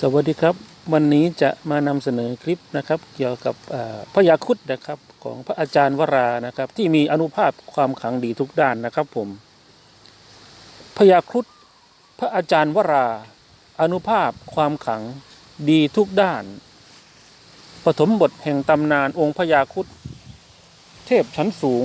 สวัสดีครับ วันนี้จะมานำเสนอคลิปนะครับ เกี่ยวกับพระยาคุดนะครับของพระอาจารย์วรานะครับ ที่มีอนุภาพความขลังดีทุกด้านนะครับผมพระยาคุดพระอาจารย์วราอนุภาพความขลังดีทุกด้าน ปฐมบทแห่งตำนานองค์พระยาคุดเทพชั้นสูง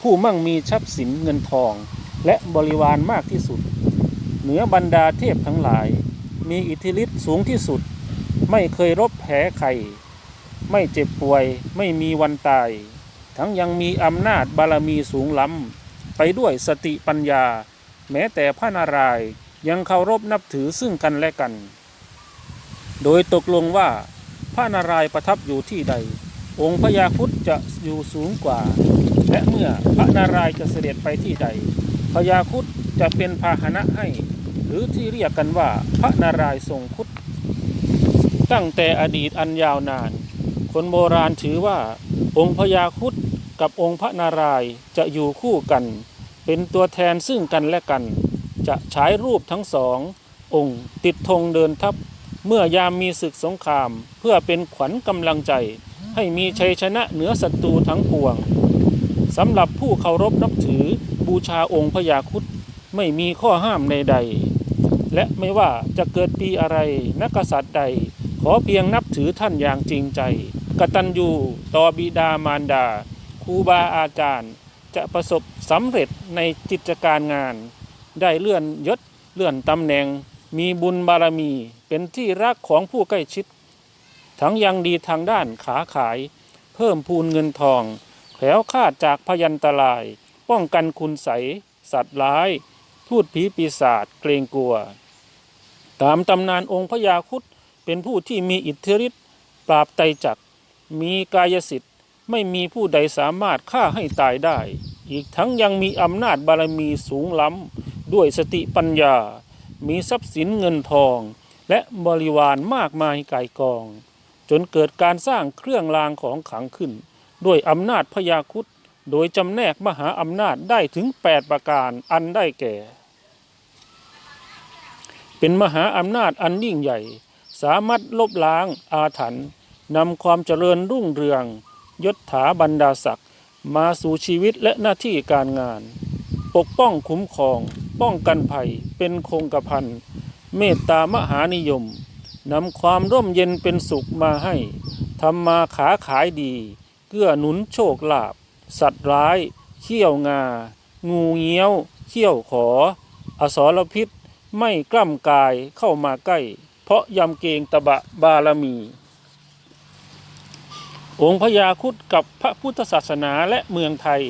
ผู้มั่งมีทรัพย์สินเงินทอง และบริวารมากที่สุด เหนือบรรดาเทพทั้งหลาย มีอิทธิฤทธิ์สูงที่สุด ไม่เคยรบแพ้ใครไม่เจ็บป่วยไม่มีวันตาย ทั้งยังมีอำนาจบารมีสูงล้ำ ไปด้วยสติปัญญา แม้แต่พระนารายยังเคารพนับถือซึ่งกันและกัน โดยตกลงว่าพระนารายณ์ประทับอยู่ที่ใด องค์พญาครุฑจะอยู่สูงกว่า และเมื่อพระนารายณ์จะเสด็จไปที่ใดพญาครุฑจะเป็นพาหนะให้ หรือที่เรียกกันว่าพระนารายณ์ทรงครุฑตั้งแต่อดีตอันยาวนาน คนโบราณถือว่า องค์พญาครุฑกับองค์พระนารายณ์จะอยู่คู่กัน เป็นตัวแทนซึ่งกันและกัน จะฉายรูปทั้งสอง องค์ติดธงเดินทัพ เมื่อยามมีศึกสงคราม เพื่อเป็นขวัญกำลังใจ ให้มีชัยชนะเหนือศัตรูทั้งปวงสำหรับผู้เคารพนับถือบูชาองค์พญาครุฑไม่มีข้อห้ามใดๆ และไม่ว่าจะเกิดปีอะไรนักษัตริย์ใด ขอเพียงนับถือท่านอย่างจริงใจ กตัญญูต่อบิดามารดาครูบาอาจารย์ จะประสบสำเร็จในกิจการงาน ได้เลื่อนยศเลื่อนตำแหน่ง มีบุญบารมีเป็นที่รักของผู้ใกล้ชิด ทั้งยังดีทางด้านขาขาย เพิ่มพูนเงินทองแคล้วคลาดจากพยันตราย ป้องกันคุณใสสัตว์ร้าย พูดผีปีศาจเกรงกลัว ตามตำนานองค์พญาครุฑเป็นผู้ที่มีอิทธิฤทธิ์ปราบไตจักมีกายสิทธิ์ไม่มีผู้ใดสามารถฆ่าให้ตายได้ อีกทั้งยังมีอำนาจบารมีสูงล้ำด้วยสติปัญญา มีทรัพย์สินเงินทอง และบริวารมากมายไก่ายกอง จนเกิดการสร้างเครื่องรางของขลังขึ้น ด้วยอำนาจพญาครุฑโดยจำแนกมหาอำนาจได้ถึง 8 ประการอันได้แก่ เป็นมหาอำนาจอันยิ่งใหญ่ สามารถลบล้างอาถรรพ์นำความเจริญรุ่งเรือง ยศถาบรรดาศักดิ์มาสู่ชีวิตและหน้าที่การงาน ปกป้องคุ้มครอง ป้องกันภัยเป็นคงกระพันเมตตามหานิยมนำความร่มเย็นเป็นสุขมาให้ทำมาขาขายดี เกื้อหนุนโชคลาภสัตว์ร้าย เขี้ยวงา งูเงี้ยว เขี้ยวขอ อสรพิษ ไม่กล้ำกายเข้ามาใกล้ เพราะยำเกรงตะบะบารมี องค์พญาครุฑกับพระพุทธศาสนาและเมืองไทย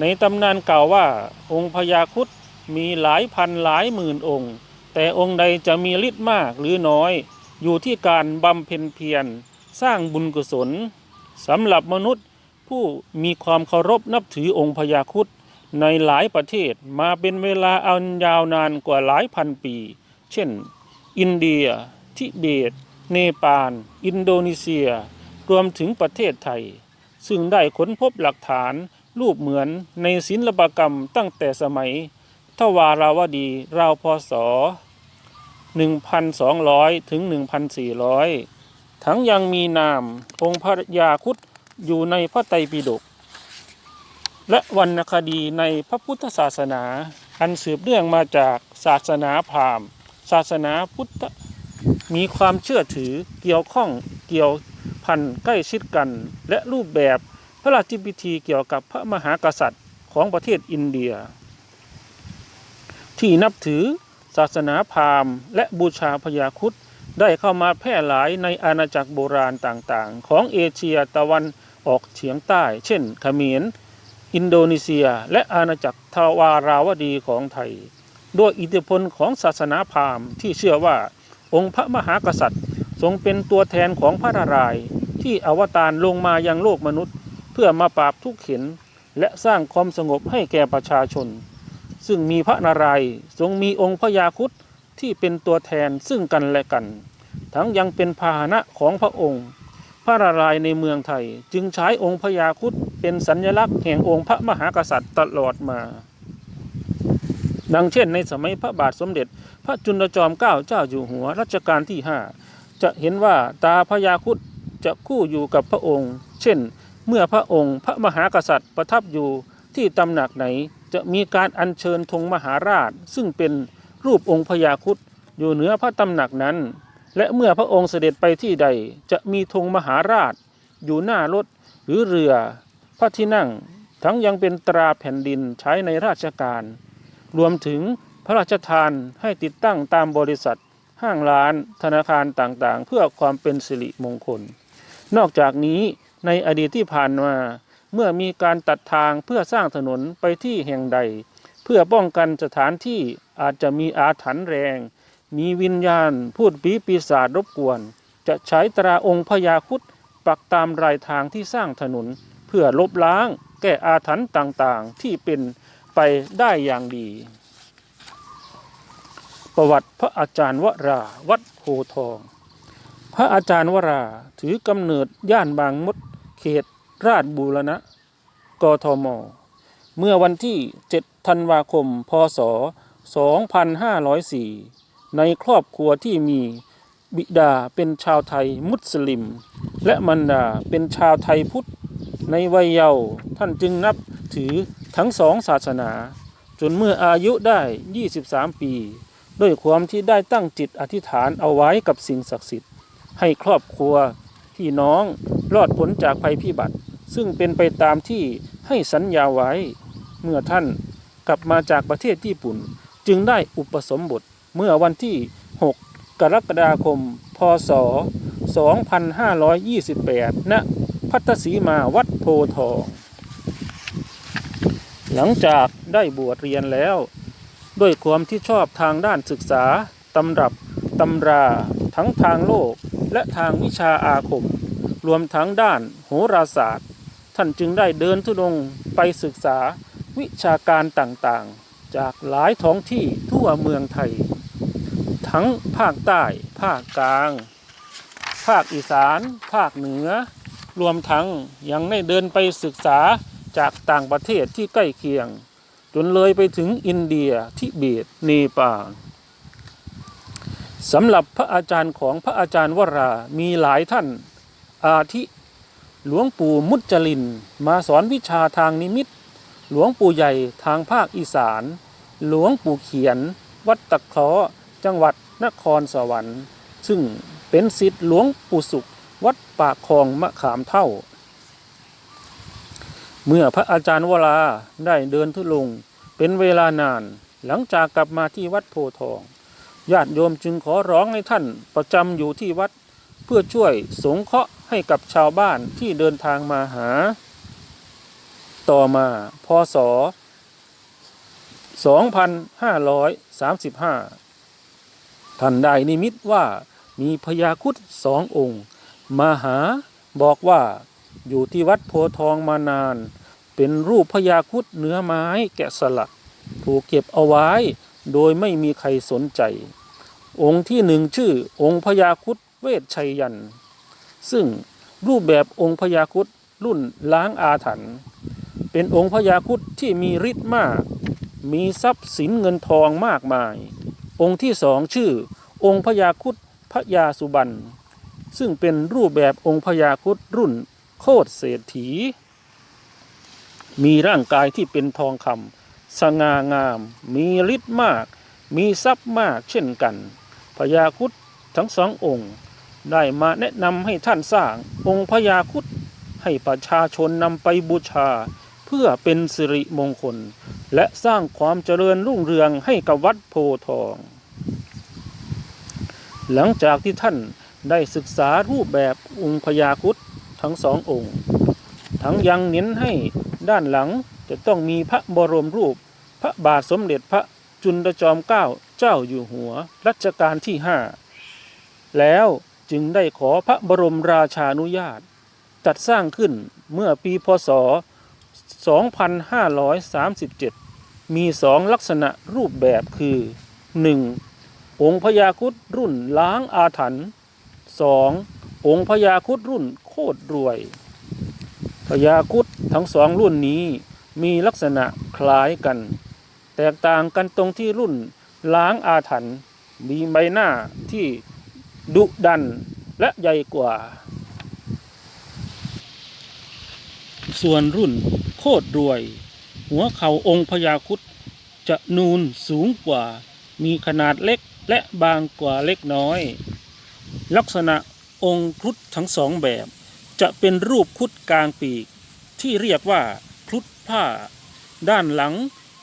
ในตำนานกล่าวว่าองค์พญาครุฑมีหลายพันหลายหมื่นองค์ แต่องค์ใดจะมีฤทธิ์มากหรือน้อย อยู่ที่การบำเพ็ญเพียรสร้างบุญกุศลสำหรับมนุษย์ผู้มีความเคารพนับถือองค์พญาครุฑ ในหลายประเทศมาเป็นเวลาอันยาวนานกว่าหลายพันปี เช่น อินเดีย ทิเบต เนปาล อินโดนีเซีย รวมถึงประเทศไทย ซึ่งได้ค้นพบหลักฐานรูปเหมือนในศิลปกรรมตั้งแต่สมัย ทวาราวดีราวพศ 1,200 ถึง 1,400 ทั้งยังมีนามองค์พระยาครุฑอยู่ในพระไตรปิฎก และวรรณคดีในพระพุทธศาสนา อันสืบเนื่องมาจากศาสนาพราหมณ์ ศาสนาพุทธมีความเชื่อถือเกี่ยวข้องเกี่ยวพันใกล้ชิดกัน และรูปแบบพระราชพิธีเกี่ยวกับพระมหากษัตริย์ของประเทศอินเดีย ที่นับถือศาสนาพราหมณ์ และบูชาพญาครุฑได้เข้ามาแพร่หลายในอาณาจักรโบราณต่างๆ ของเอเชียตะวันออกเฉียงใต้ เช่นเขมร อินโดนีเซีย และอาณาจักรทวาราวดีของไทย ด้วยอิทธิพลของศาสนาพราหมณ์ที่เชื่อว่าองค์พระมหากษัตริย์ ทรงเป็นตัวแทนของพระนารายณ์ที่อวตารลงมายังโลกมนุษย์ เพื่อมาปราบทุกข์เข็น และสร้างความสงบให้แก่ประชาชน ซึ่งมีพระนารายณ์ทรงมีองค์พญาครุฑที่เป็นตัวแทนซึ่งกันและกัน ทั้งยังเป็นพาหนะของพระองค์ ระนารายณ์ในเมืองไทย จึงใช้องค์พญาครุฑเป็นสัญลักษณ์แห่งองค์พระมหากษัตริย์ตลอดมา ดังเช่นในสมัยพระบาทสมเด็จ พระจุลจอมเกล้าเจ้าอยู่หัวรัชกาลที่ห้าจะเห็นว่าตาพญาครุดจะคู่อยู่กับพระองค์ เช่น เมื่อพระองค์พระมหากษัตริย์ประทับอยู่ที่ตำหนักไหนจะมีการอัญเชิญธงมหาราช ซึ่งเป็นรูปองค์พญาครุดอยู่เหนือพระตำหนักนั้น และเมื่อพระองค์เสด็จไปที่ใดจะมีธงมหาราช อยู่หน้ารถหรือเรือ พระที่นั่ง ทั้งยังเป็นตราแผ่นดินใช้ในราชการ รวมถึงพระราชทานให้ติดตั้งตามบริษัท ห้างร้าน ธนาคารต่างๆ เพื่อความเป็นสิริมงคล นอกจากนี้ในอดีตที่ผ่านมา เมื่อมีการตัดทางเพื่อสร้างถนนไปที่แห่งใด เพื่อป้องกันสถานที่อาจจะมีอาถรรพ์แรง มีวิญญาณ พูดปีปีศาจรบกวน จะใช้ตราองค์พญาคุดปักตามรายทางที่สร้างถนน เพื่อลบล้าง แก้อาถรรพ์ต่างๆ ที่เป็นไปได้อย่างดี ประวัติพระอาจารย์วราวัดโพทอง พระอาจารย์วราถือกำเนิดย่านบางมดเขตราชบูรณะ กทม เมื่อวันที่ 7 ธันวาคม พศ 2504 ในครอบครัวที่มีบิดาเป็นชาวไทยมุสลิม และมารดาเป็นชาวไทยพุทธ ในวัยเยาว์ท่านจึงนับถือทั้งสองศาสนา จนเมื่ออายุได้ 23 ปี ด้วยความที่ได้ตั้งจิตอธิษฐานเอาไว้กับสิ่งศักดิ์สิทธิ์ ให้ครอบครัวพี่น้องรอดพ้นจากภัยพิบัติ ซึ่งเป็นไปตามที่ให้สัญญาไว้ เมื่อท่านกลับมาจากประเทศญี่ปุ่น จึงได้อุปสมบท เมื่อวันที่ 6 กรกฎาคม พศ 2528 ณ พัทสีมาวัดโพทอง หลังจากได้บวชเรียนแล้ว ด้วยความที่ชอบทางด้านศึกษา ตำรับ ตำรา ทั้งทางโลก และทางวิชาอาคม รวมทั้งด้านโหราศาสตร์ ท่านจึงได้เดินทุดงไปศึกษาวิชาการต่างๆ จากหลายท้องที่ทั่วเมืองไทย ทั้งภาคใต้ ภาคกลาง ภาคอีสาน ภาคเหนือ รวมทั้งยังได้เดินไปศึกษาจากต่างประเทศที่ใกล้เคียง จนเลยไปถึงอินเดียทิเบตเนปาลสำหรับพระอาจารย์ของพระอาจารย์วรามีหลายท่าน อาทิ หลวงปู่มุจลิน มาสอนวิชาทางนิมิต หลวงปู่ใหญ่ทางภาคอีสาน หลวงปู่เขียน วัดตะเคราะห์จังหวัด นครสวรรค์ ซึ่งเป็นศิษย์หลวงปู่สุข วัดปากคลองมะขามเท่า เมื่อพระอาจารย์วราได้เดินทุลงเป็นเวลานานหลังจากกลับมาที่วัดโพทองญาติโยมจึงขอร้องให้ท่านประจำอยู่ที่วัด เพื่อช่วยสงเคราะห์ให้กับชาวบ้านที่เดินทางมาหา ต่อมาพศ2535 ท่านได้นิมิตว่ามีพญาคุดสององค์ มาหาบอกว่าอยู่ที่วัดโพทองมานาน เป็นรูปพญาคุดเนื้อไม้แกะสลัก ถูกเก็บเอาไว้โดยไม่มีใครสนใจ องค์ที่หนึ่งชื่อองค์พญาคุดเวชชัยยัน ซึ่งรูปแบบองค์พญาคุดรุ่นล้างอาถรรพ์เป็นองค์พญาคุดที่มีฤทธิ์มาก มีทรัพย์สินเงินทองมากมาย องค์ที่สองชื่อ องค์พญาคุดพระยาสุบันซึ่งเป็นรูปแบบองค์พญาคุดรุ่นโคตรเศรษฐี มีร่างกายที่เป็นทองคำสง่างาม มีฤทธิ์มาก มีทรัพย์มากเช่นกันพญาคุดทั้งสององค์ ได้มาแนะนำให้ท่านสร้างองค์พญาคุดให้ประชาชนนำไปบูชา เพื่อเป็นสิริมงคล และสร้างความเจริญรุ่งเรืองให้กับวัดโพทอง หลังจากที่ท่านได้ศึกษารูปแบบองค์พญาครุดทั้งสององค์ ทั้งยังเน้นให้ด้านหลังจะต้องมีพระบรมรูป พระบาทสมเด็จพระจุลจอมเกล้าเจ้าอยู่หัวรัชกาลที่ห้าแล้วจึงได้ขอพระบรมราชานุญาต จัดสร้างขึ้นเมื่อปีพศ 2537 มีสองลักษณะรูปแบบคือ 1. องค์พญาคุดรุ่นล้างอาถรรพ์ 2. องค์พญาคุดรุ่นโคตรรวยพญาคุดทั้งสองรุ่นนี้มีลักษณะคล้ายกัน แตกต่างกันตรงที่รุ่นล้างอาถรรพ์มีใบหน้าที่ดุดันและใหญ่กว่า ส่วนรุ่นโคตรรวย หัวเข่าองค์พญาครุดจะนูนสูงกว่า มีขนาดเล็กและบางกว่าเล็กน้อย ลักษณะองค์ครุฑทั้งสองแบบ จะเป็นรูปครุฑกลางปีก ที่เรียกว่าครุฑผ้า ด้านหลัง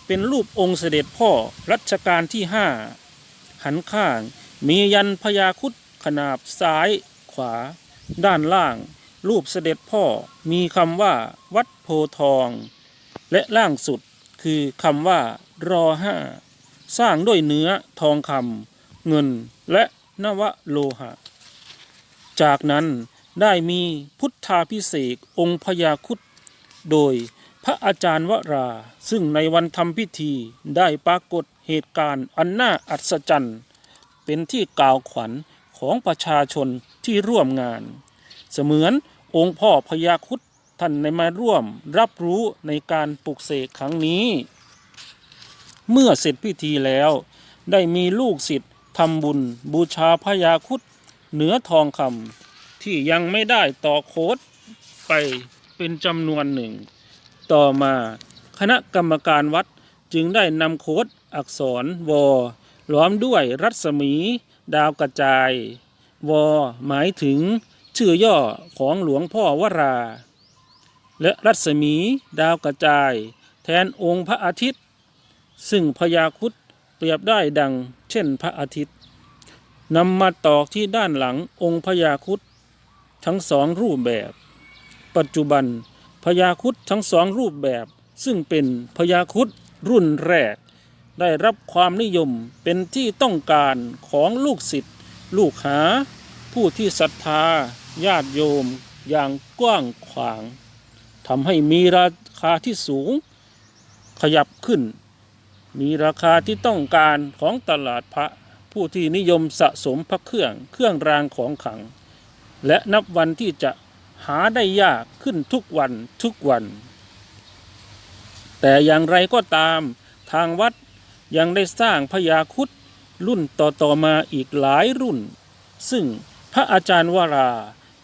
เป็นรูปองค์เสด็จพ่อรัชกาลที่ห้าหันข้างมียันพญาครุฑขนาบซ้ายขวา ด้านล่าง รูปเสด็จพ่อมีคำว่าวัดโพทอง และล่างสุดคือคำว่ารอห้าสร้างด้วยเนื้อทองคำเงินและนวโลหะ จากนั้นได้มีพุทธาพิเศษองค์พญาคุดโดยพระอาจารย์วรา ซึ่งในวันทำพิธีได้ปรากฏเหตุการณ์อันน่าอัศจรรย์ เป็นที่กล่าวขวัญของประชาชนที่ร่วมงาน เสมือน องค์พ่อพญาคุดท่านในมาร่วมรับรู้ในการปลุกเสกครั้งนี้ เมื่อเสร็จพิธีแล้วได้มีลูกศิษย์ทำบุญบูชาพญาคุดเหนือทองคำที่ยังไม่ได้ต่อโคดไปเป็นจำนวนหนึ่ง ต่อมาคณะกรรมการวัดจึงได้นำโคดอักษรวอล้อมด้วยรัศมี ดาวกระจาย วอหมายถึง ชื่อย่อของหลวงพ่อวรา และรัศมีดาวกระจาย แทนองค์พระอาทิตย์ ซึ่งพญาคุดเปรียบได้ดังเช่นพระอาทิตย์นำมาตอกที่ด้านหลังองค์พญาคุดทั้งสองรูปแบบ ปัจจุบันพญาคุดทั้งสองรูปแบบ ซึ่งเป็นพญาคุดรุ่นแรก ได้รับความนิยมเป็นที่ต้องการของลูกศิษย์ลูกหา ผู้ที่ศรัทธา ญาติโยมอย่างกว้างขวางทำให้มีราคาที่สูงขยับขึ้น มีราคาที่ต้องการของตลาดพระผู้ที่นิยมสะสมพระเครื่องเครื่องรางของขลัง และนับวันที่จะหาได้ยากขึ้นทุกวันทุกวัน แต่อย่างไรก็ตามทางวัดยังได้สร้างพญาคุดรุ่นต่อๆมาอีกหลายรุ่น ซึ่งพระอาจารย์วรา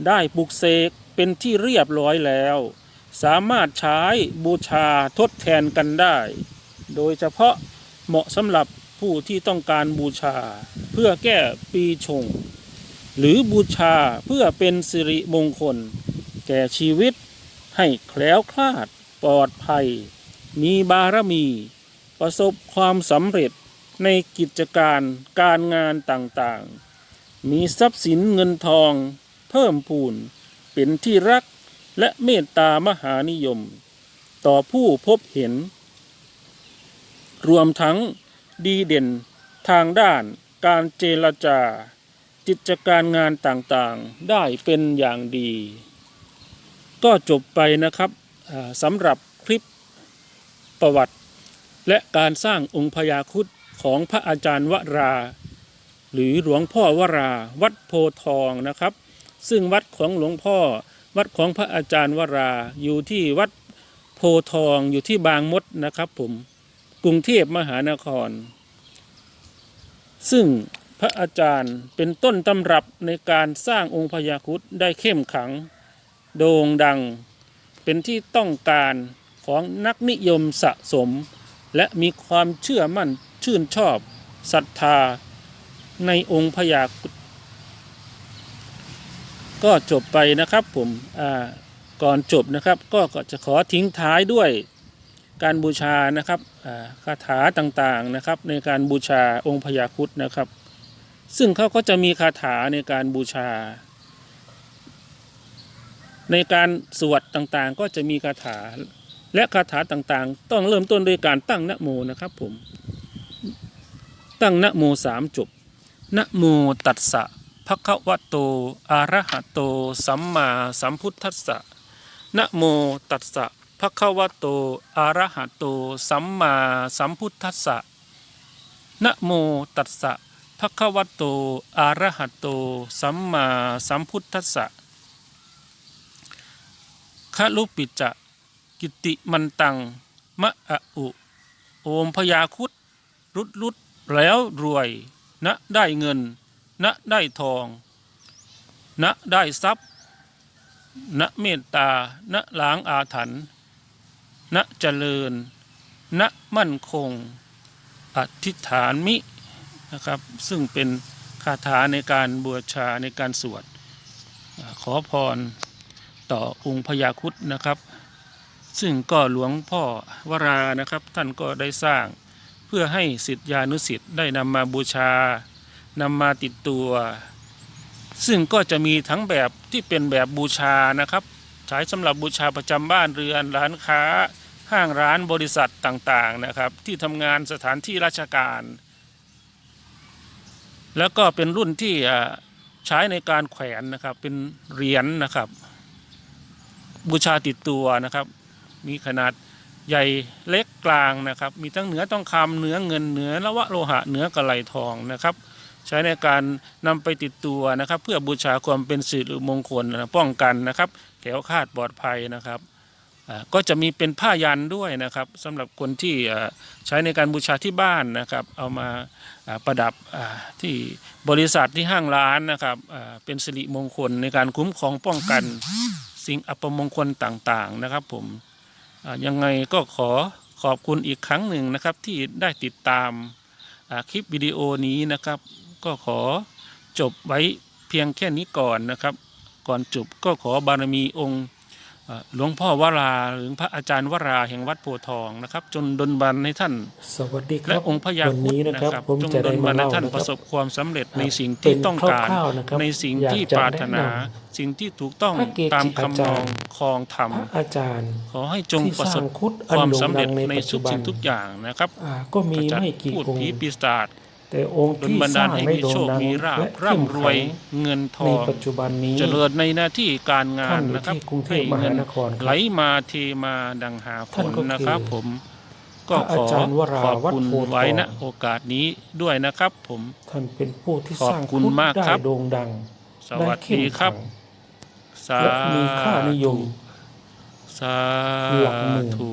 ได้ปลุกเสกเป็นที่เรียบร้อยแล้ว สามารถใช้บูชาทดแทนกันได้ โดยเฉพาะเหมาะสำหรับผู้ที่ต้องการบูชาเพื่อแก้ปีชง หรือบูชาเพื่อเป็นสิริมงคล แก่ชีวิตให้แคล้วคลาดปลอดภัย มีบารมี ประสบความสำเร็จในกิจการการงานต่างๆ มีทรัพย์สินเงินทอง เพิ่มพูน เป็นที่รักและเมตตามหานิยม ต่อผู้พบเห็น รวมทั้งดีเด่นทางด้านการเจรจากิจการงานต่างๆได้เป็นอย่างดี ก็จบไปนะครับสำหรับคลิปประวัติ และการสร้างองค์พญาครุดของพระอาจารย์วรา หรือหลวงพ่อวราวัดโพทองนะครับ ซึ่งวัดของหลวงพ่อ วัดของพระอาจารย์วรา อยู่ที่วัดโพทองอยู่ที่บางมดนะครับผมกรุงเทพมหานคร ซึ่งพระอาจารย์เป็นต้นตำรับในการสร้างองค์พญาครุดได้เข้มขัง โด่งดัง เป็นที่ต้องการของนักนิยมสะสม และมีความเชื่อมั่นชื่นชอบศรัทธาในองค์พญาครุฑ ก็จบไปนะครับผมก่อนจบนะครับ ก็จะขอทิ้งท้ายด้วยการบูชานะครับคาถาต่างๆนะครับ ในการบูชาองค์พญาครุฑนะครับ ซึ่งเขาก็จะมีคาถาในการบูชา ในการสวดต่างๆ ก็จะมีคาถาและคาถาต่างๆ ต้องเริ่มต้นด้วยการตั้งนะโมนะครับผม ตั้งนะโมสามจบนะโมตัสสะ ภะคะวะโตอะระหะโต สัมมาสัมพุทธัสสะนะโมตัสสะภะคะวะโตอะระหะโต สัมมาสัมพุทธัสสะนะโมตัสสะภะคะวะโตอะระหะโต สัมมาสัมพุทธัสสะคะลุปิจะกิติมันตัง มะอะอุ โอมพยาคุดรุดรุดแล้วรวยณได้เงิน ณได้ทอง ณได้ทรัพย์ ณเมตตา ณล้างอาถรรพ์ ณเจริญ ณมั่นคง อธิษฐานมิ นะครับ ซึ่งเป็นคาถาในการบูชาในการสวด ขอพรต่อองค์พญาคุดนะครับ ซึ่งก็หลวงพ่อวรานะครับ ท่านก็ได้สร้างเพื่อให้สิทธิานุสิทธิ์ได้นำมาบูชา นำมาติดตัว ซึ่งก็จะมีทั้งแบบที่เป็นแบบบูชานะครับใช้สำหรับบูชาประจำบ้านเรือนร้านค้า ห้างร้านบริษัทต่างๆนะครับ ที่ทำงานสถานที่ราชการ แล้วก็เป็นรุ่นที่ใช้ในการแขวนนะครับเป็นเหรียญนะครับ บูชาติดตัวนะครับ มีขนาดใหญ่เล็กกลางนะครับ มีทั้งเหนือต้องคำเหนือเงินเหนือละวะโลหะเหนือกระไหลทองนะครับ ใช้ในการนำไปติดตัวนะครับ เพื่อบูชาความเป็นสิริมงคลนะป้องกันนะครับแขวคาดปลอดภัยนะครับก็จะมีเป็นผ้ายันด้วยนะครับสำหรับคนที่ใช้ในการบูชาที่บ้านนะครับ เอามาประดับที่บริษัทที่ห้างร้านนะครับเป็นสิริมงคลในการคุ้มครองป้องกันสิ่งอัปมงคลต่างๆนะครับผมยังไงก็ขอขอบคุณอีกครั้งหนึ่งนะครับที่ได้ติดตามคลิปวิดีโอนี้นะครับ ก็ขอจบไว้เพียงแค่นี้ก่อนนะครับ ก่อนจบก็ขอบารมีองค์เอ่อหลวงพ่อวราหรือพระอาจารย์วราแห่งวัดโพธิ์ทองนะครับ จนดลบันให้ท่านสวัสดีคและรับองค์พญาวันครุฑนี้นะนะคครัรับบผมจงจะดได้ลบัมานให้เล่าท่านนะปคระรับสบความสำเร็จในอ่าสิ่งที่เป็นต้องการคร่าวๆนะครับในสิ่งที่อยากจะปรารถนาแนะนสิ่งที่ถูกต้องพระเกจิตามอาคำนจาอรงย์คลองธรรมพระอาจารย์ ขอให้จงที่ประสสร้าบงคุดคอันวามโด่งสำดัเร็จงในในปัจทุจุกบันสิ่งทุกอย่างนะครับอ่าก็มีจะไม่กี่พูดองผีค์ปีศาจ แต่องค์ดลที่บันสดาร้าลงให้ไม่มีโด่งโชคดังมีราบและเข้มร่ำรวยแข็งเงินทในองปัจจุบันนี้เจริญในหน้าที่การงาท่านนอยู่นะครับที่กรุงเทพให้มเงิหานครคไหลรับมาเทมาดังหาฝท่านนก็คือนะครับ ผม ก็พระขอาอจารย์วราขอบวัดคุณโพธิ์ทองไว้ณโอกาสนี้ด้วยนะครับผมท่านเป็นผู้ที่ขอบสร้างคุณคุดมากได้ครับโด่งดังสได้วัสเข้มดีครัแข็บงสาและมีค่านิยมธุสาหลักหมื่นธุ